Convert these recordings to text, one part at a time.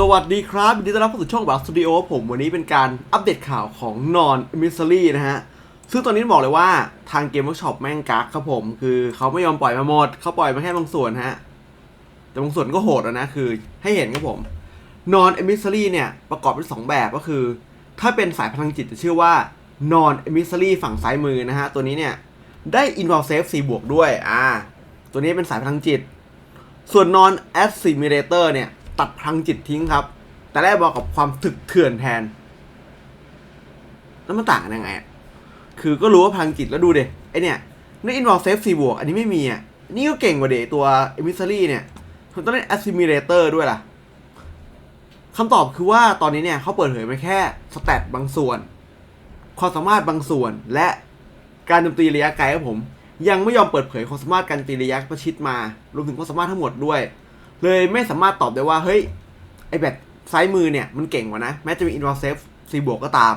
สวัสดีครับยินดีต้อนรับเข้าสู่ช่องบักสตูดิโอผมวันนี้เป็นการอัปเดตข่าวของนอนมิสซิลี่นะฮะ ซึ่งตอนนี้บอกเลยว่าทางเกมเวิร์กช็อปแม่งกักครับผม คือเขาไม่ยอมปล่อยมาหมด เขาปล่อยมาแค่บางส่วนฮะ แต่บางส่วนก็โหดแล้วนะ คือให้เห็นครับผมนอนมิสซิลี่เนี่ยประกอบเป็นสองแบบก็คือ ถ้าเป็นสายพลังจิตจะชื่อว่านอนมิสซิลี่ฝั่งซ้ายมือนะฮะ ตัวนี้เนี่ยได้ Inval Safe 4บวกด้วยอ่าตัวนี้เป็นสายพลังจิต ส่วนนอน Assimilator เนี่ย ตัดพลังจิตทิ้งครับ แต่แรกบอกกับความถึกเถื่อนแทน แล้วมันต่างกันยังไงอะคือก็รู้ว่าพลังจิตแล้วดูเด็ไอเนี่ยใน Involve Safe 4บวกอันนี้ไม่มีอะนี่ก็เก่งกว่าเดตัว Emissary เนี่ยมันต้องเล่น Assimilator ด้วยล่ะคำตอบคือว่าตอนนี้เนี่ยเขาเปิดเผยมาแค่สเตตบางส่วน ความสามารถบางส่วนและการโจมตีระยะไกลครับผม ยังไม่ยอมเปิดเผยความสามารถการตีระยะประชิดมา รวมถึงความสามารถทั้งหมดด้วย เลยไม่สามารถตอบได้ว่า เฮ้ย ไอแบตซ้ายมือเนี่ย มันเก่งกว่านะ แม้จะมี Inval Safe 4บวกก็ตาม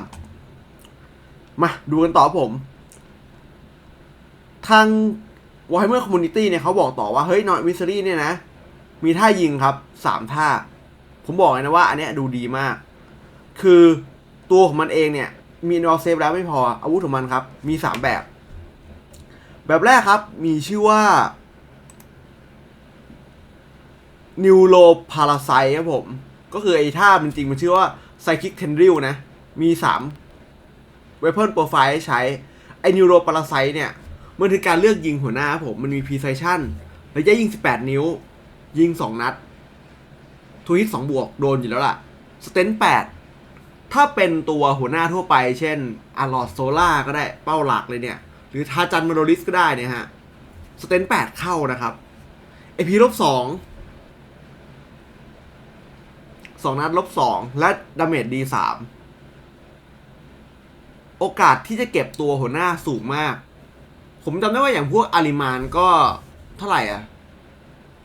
มาดูกันต่อผม ทาง Warhammer Community เนี่ยเขาบอกต่อว่า เฮ้ยนอนวิส r y เนี่ยนะ มีท่ายิงครับสามท่า ผมบอกเลยนะว่า อันเนี้ยดูดีมาก คือตัวของมันเองเนี่ย มี Inval Safe แล้วไม่พออาวุธของมันครับ มีสามแบบ แบบแรกครับ มีชื่อว่า นิวโรพาราไซครับผม ก็คือไอ้ท่ามันจริงมันชื่อว่าไซคิกเทนริลนะ มี3 weapon profile ให้ใช้ ไอ้นิวโรพาราไซเนี่ยมันคือการเลือกยิงหัวหน้าครับผม มันมี precision ระยะยิง 18 นิ้ว ยิง 2 นัดทูฮิต2บวกโดนอยู่แล้วล่ะ สเตน8 ถ้าเป็นตัวหัวหน้าทั่วไป เช่นอารลอดโซล่าก็ได้เป้าหลักเลยเนี่ย หรือทาจันมาโดริสก็ได้เนี่ยฮะ สเตน8เข้านะครับไอพีลบ2 สองนัดลบสองและดาเมจดีสามโอกาสที่จะเก็บตัวหัวหน้าสูงมาก ผมจำได้ว่าอย่างพวกอาริมานก็เท่าไหร่อะ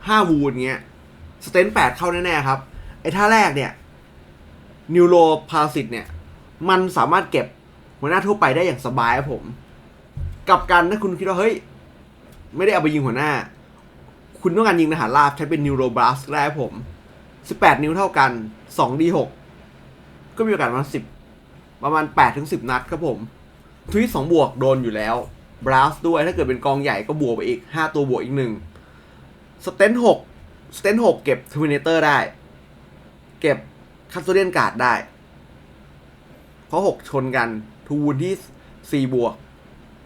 ห้าวูนเงี้ย สเตนแปดเข้าแน่ๆครับ ไอ้ท่าแรกเนี่ย นิวโรพาสิตเนี่ย มันสามารถเก็บหัวหน้าทั่วไปได้อย่างสบายครับผม กับการถ้าคุณคิดว่า เฮ้ย ไม่ได้เอาไปยิงหัวหน้า คุณต้องการยิงทหารราบใช้เป็นนิวโรบลัสได้ครับผม 18 นิ้วเท่ากัน 2d6 ก็มีโอกาสประมาณ10 ประมาณ 8 ถึง 10 นัดครับผม ทวิต2บวกโดนอยู่แล้วบราสด้วยถ้าเกิดเป็นกองใหญ่ก็บวกไปอีก 5 ตัวบวกอีก 1 สเตน6สเตน6เก็บทอร์มินเตอร์ได้ เก็บคัสโตเดียนการ์ดได้ เพราะ 6 ชนกันทูวูนที่4บวก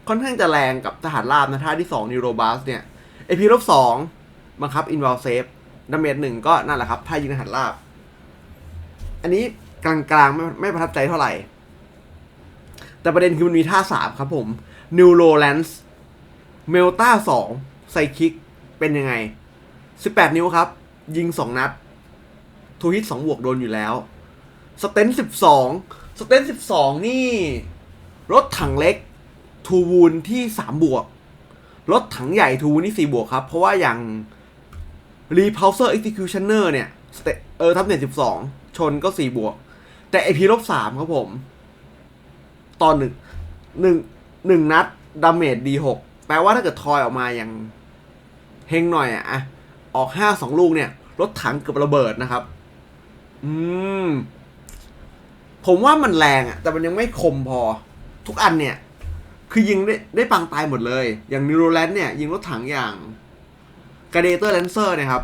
ค่อนข้างจะแรงกับทหารราบนะท่าที่ 2 นิวโรบาสเนี่ย เอพีลบ2บังคับอินวอลเซฟ ดาเมจหนึ่งก็นั่นแหละครับ ถ้ายิงหันลาบ อันนี้กลางๆไม่ไม่ประทับใจเท่าไหร่ แต่ประเด็นคือมันมีท่าสามครับผม New r o l a n c e เมลต้าสองไซคิกเป็นยังไง 18 นิ้วครับ ยิง 2 นัดทูฮิต2บวกโดนอยู่แล้วสเตน12สเตน12 นี่ รถถังเล็กทูวูนที่ 3 บวก รถถังใหญ่ทูวูนที่ 4 บวกครับ เพราะว่าอย่าง Repulsor Executioner เนี่ย stat- เออทับเน็ตสิบสองชนก็สี่บวก แต่ไอพีลบสามครับผม ตอนหนึ่งหนึ่งหนึ่งนัดดาเมจดีหกแปลว่าถ้าเกิดทอยออกมาอย่างเฮงหน่อยอะอะออกห้าสองลูกเนี่ย รถถังเกือบระเบิดนะครับ อืม ผมว่ามันแรงอะแต่มันยังไม่คมพอ ทุกอันเนี่ย คือยิงได้ได้ปังตายหมดเลย อย่างนิโรแลนด์เนี่ย ยิงรถถังอย่าง กาเดเตอร์แลนเซอร์เนะครับ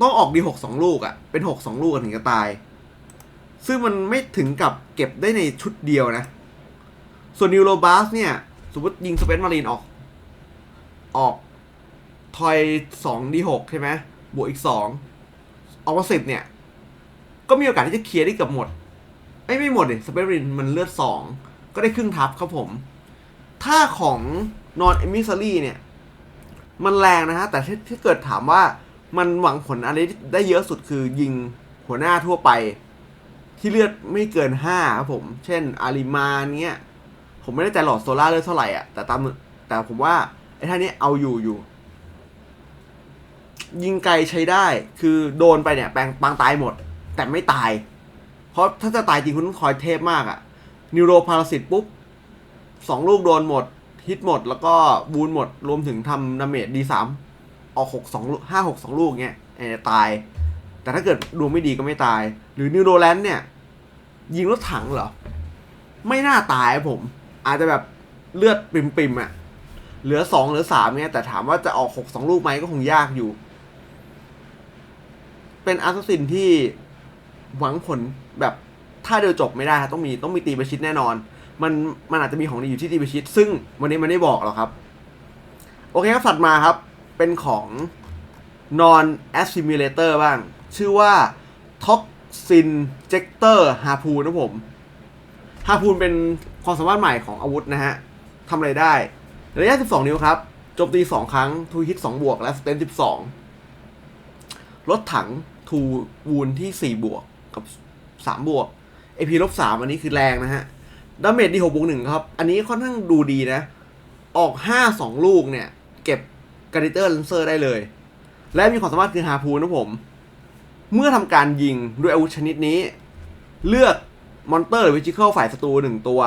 ต้องออกดีหกสองลูกอะ่ะ เป็นหกสองลูกถึงจะตาย ซึ่งมันไม่ถึงกับเก็บได้ในชุดเดียวนะ ส่วนนิวโรบาสเนี่ย สมมติยิงสเปนมารีนออก ออกทอยสองดีหกใช่ไหมบวกอีกสองออกมาสิบเนี่ย ก็มีโอกาสที่จะเคลียร์ได้เกือบหมดไอ้ไม่หมดเลยสเปนมารีนมันเลือดสองก็ได้ครึ่งทับครับผม ถ้าของนอนเอมิซารีเนี่ย มันแรงนะฮะ แต่ถ้าเกิดถามว่ามันหวังผลอะไรได้เยอะสุดคือยิงหัวหน้าทั่วไป ที่เลือดไม่เกินห้าครับผม เช่นอาริมาเนี้ย ผมไม่ได้ใจหลอดโซล่าเลือดเท่าไหร่อะแต่ตามแต่ผมว่าไอ้ท่านี้เอาอยู่อยู่ ยิงไกลใช้ได้ คือโดนไปเนี่ยแปลงปางตายหมด แต่ไม่ตาย เพราะถ้าจะตายจริงคุณต้องคอยเทพมากอะนิวโรพาราสิตปุ๊บสองลูกโดนหมด ฮิตหมดแล้วก็บูนหมดรวมถึงทำดาเมจดีสามออกหกสองห้าหกสองลูกเงี้ยเอตาย แต่ถ้าเกิดดวงไม่ดีก็ไม่ตาย หรือนิวโรแลนด์เนี่ย ยิงรถถังเหรอ ไม่น่าตายผม อาจจะแบบเลือดปิ่มๆอะ่ะ เหลือสองเหลือสามเนี่ยแต่ถามว่าจะออกหกสองลูกไหมก็คงยากอยู่ เป็นอาร์ตซินที่หวังผลแบบถ้าเดียวจบไม่ได้ต้องมีต้องมีตีประชิดแน่นอน มันมันอาจจะมีของดีอยู่ที่ตีประชิดซึ่งวันนี้มันไม่บอกหรอกครับ โอเคครับถัดมาครับ เป็นของ non assimilator บ้าง ชื่อว่า toxin jector harpoon นะผม harpoon เป็นความสามารถใหม่ของอาวุธนะฮะทำอะไรได้ ระยะ 12 นิ้วครับโจมตี 2 ครั้งทูฮิต 2 บวก และสเตน12รถถังทูวูนที่ 4 บวกกับ 3 บวก AP ลบ3อันนี้คือแรงนะฮะ ดาเมจดี6บวก1ครับ อันนี้ค่อนข้างดูดีนะ ออก5 2ลูกเนี่ย เก็บการิเตอร์เลนเซอร์ได้เลย และมีความสามารถคือฮาพูนนะผม เมื่อทำการยิงด้วยอาวุธชนิดนี้ เลือกมอนเตอร์หรือวิจิเคิลฝ่ายศัตรูหนึ่งตัว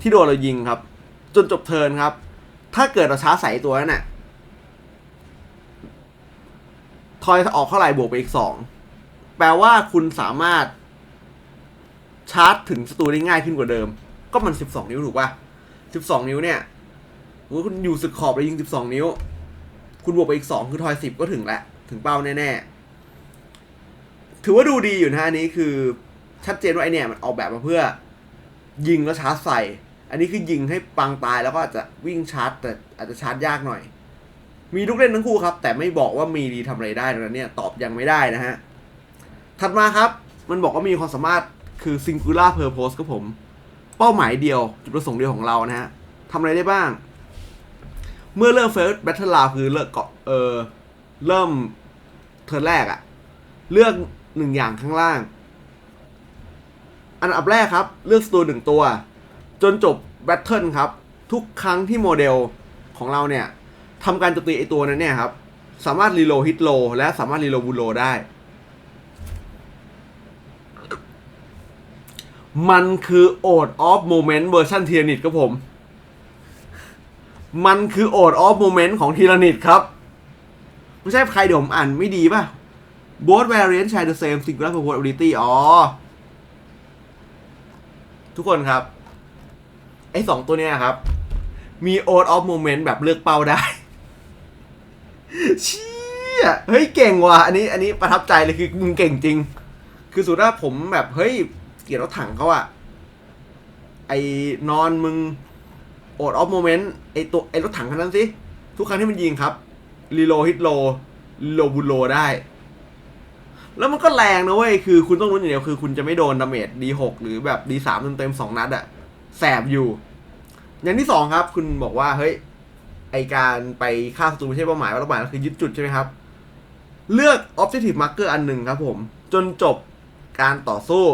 ที่โดนเรายิงครับ จนจบเทิร์นครับ ถ้าเกิดเราช้าใส่ตัวนั้นน่ะทอยออกเท่าไหร่บวกไปอีกสองแปลว่าคุณสามารถชาร์จถึงศัตรูได้ง่ายขึ้นกว่าเดิม ก็มันสิบสองนิ้วถูกป่ะสิบสองนิ้วเนี่ยคุณอยู่สึกขอบเลยยิงสิบสองนิ้ว คุณบวกไปอีกสองคือทอยสิบก็ถึงล้วถึงเป้าแน่ๆ ถือว่าดูดีอยู่นะฮะอันนี้คือชัดเจนว่าไอเนี่ยมันออกแบบมาเพื่อ ยิงแล้วชาร์จใส่ อันนี้คือยิงให้ปังตายแล้วก็อาจจะวิ่งชาร์จ แต่อาจจะชาร์จยากหน่อย มีลูกเล่นทั้งคู่ครับ แต่ไม่บอกว่ามีดีทำอะไรได้ดังนั้นเนี่ยตอบยังไม่ได้นะฮะ ถัดมาครับ มันบอกว่ามีความสามารถคือ singular purpose ครับผม เป้าหมายเดียว จุดประสงค์เดียวของเรานะฮะทำอะไรได้บ้าง เมื่อเริ่ม first battle round คือเลิกเกาะเออเริ่มเทิร์นแรกอะเลือกหนึ่งอย่างข้างล่าง อันดับแรกครับ เลือกสตูหนึ่งตัว จนจบแบทเทิลครับ ทุกครั้งที่โมเดลของเราเนี่ยทำการโจมตีไอตัวนั้นเนี่ยครับ สามารถรีโลฮิตโลและสามารถรีโลบูโลได้ มันคือโอดออฟโมเมนต์เวอร์ชันเทีนิตครับผม มันคือโอดออฟโมเมนต์ของเทีลนิตครับ ไม่ใช่ใครเดี๋ยวผมอ่านไม่ดีป่ะ both variant share the same singular purpose ability อ๋อ ทุกคนครับ ไอ้สองตัวเนี้ยครับ มี oath of moment แบบเลือกเป้าได้ เชี่ย เฮ้ยเก่งว่ะ อันนี้ อันนี้ประทับใจเลยคือมึงเก่งจริง คือสุดท้ายผมแบบเฮ้ย เกลียดรถถังเขาอะไอ้นอนมึงโอดออฟโมเมนต์ไอตัวไอรถถังคันนั้นสิ ทุกครั้งที่มันยิงครับรีโลฮิตโลรีโลบูโลได้ แล้วมันก็แรงนะเว้ย คือคุณต้องรู้อย่างเดียวคือคุณจะไม่โดนดาเมจ D6 หกหรือแบบ D3 เต็มๆสองนัดอะแสบอยู่ อย่างที่สองครับ คุณบอกว่าเฮ้ยไอการไปฆ่าศัตรูไม่ใช่เป้าหมายว่าเป้าหมายคือยึดจุดใช่ไหมครับ เลือก Objective Marker อันหนึ่งครับผม จนจบการต่อสู้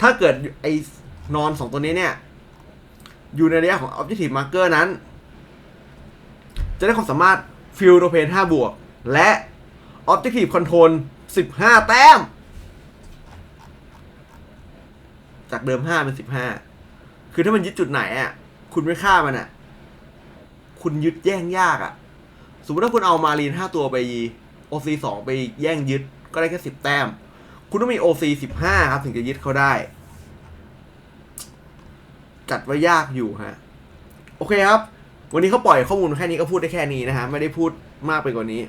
ถ้าเกิดไอนอนสองตัวนี้เนี่ย อยู่ในระยะของ Objective Marker นั้น จะได้ความสามารถ Field o p a n 5บวก และ Objective Control 15 แต้ม จากเดิม 5 เป็น 15 คือถ้ามันยึดจุดไหนอะ คุณไม่ฆ่ามันอะ คุณยึดแย่งยากอะ สมมติถ้าคุณเอามารีน 5 ตัวไป OC 2 ไปแย่งยึดก็ได้แค่ 10 แต้ม คุณต้องมี OC 15 ครับ ถึงจะยึดเขาได้ จัดว่ายากอยู่ฮะ โอเคครับ วันนี้เขาปล่อยข้อมูลแค่นี้ก็พูดได้แค่นี้นะฮะ ไม่ได้พูดมากไปกว่านี้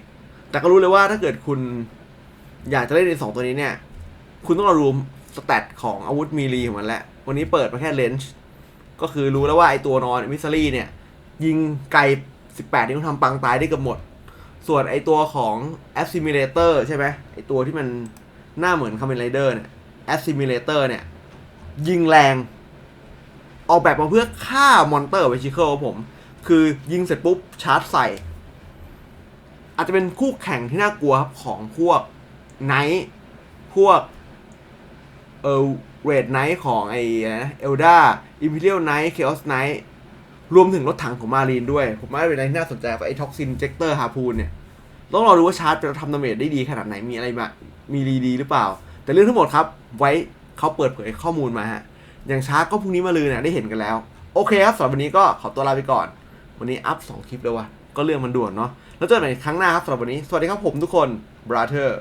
แต่ก็รู้เลยว่าถ้าเกิดคุณอยากจะเล่นในสองตัวนี้เนี่ย คุณต้องรวมสแตทของอาวุธมีลีของมันแหละ วันนี้เปิดมาแค่เลนส์ก็คือรู้แล้วว่าไอตัวนอนมิสซารี่เนี่ย ยิงไกล 18นิ้วทำปังตายได้เกือบหมด ส่วนไอตัวของ Assimilator ใช่ไหมไอตัวที่มัน หน้าเหมือน Kamen Rider เนี่ย Assimilator เนี่ย ยิงแรง ออกแบบมาเพื่อฆ่ามอนเตอร์เวชิเคิลผม คือยิงเสร็จปุ๊บ ชาร์จใส่ อาจจะเป็นคู่แข่งที่น่ากลัวครับ ของพวกไนท์พวก เออเรดไนท์ของไอ้นะเอลดาอิมพีเรียลไนท์เคออสไนท์รวมถึงรถถังของมารีนด้วย ผมว่าเป็นอะไรที่น่าสนใจไอ้ท็อกซินเจคเตอร์ฮาพูนเนี่ย ต้องรอดูว่าชาร์จจะทำดาเมจได้ดีขนาดไหนมีอะไรมา มีดีดีหรือเปล่า แต่เรื่องทั้งหมดครับ ไว้เขาเปิดเผยข้อมูลมาฮะ อย่างช้าก็พรุ่งนี้มาลือเนี่ยได้เห็นกันแล้ว โอเคครับสำหรับวันนี้ก็ขอตัวลาไปก่อน วันนี้อัพ2คลิปเลยวะก็เรื่องมันด่วนเนาะ แล้วเจอกันใหม่ครั้งหน้าครับสำหรับวันนี้ สวัสดีครับผมทุกคนบราเธอร์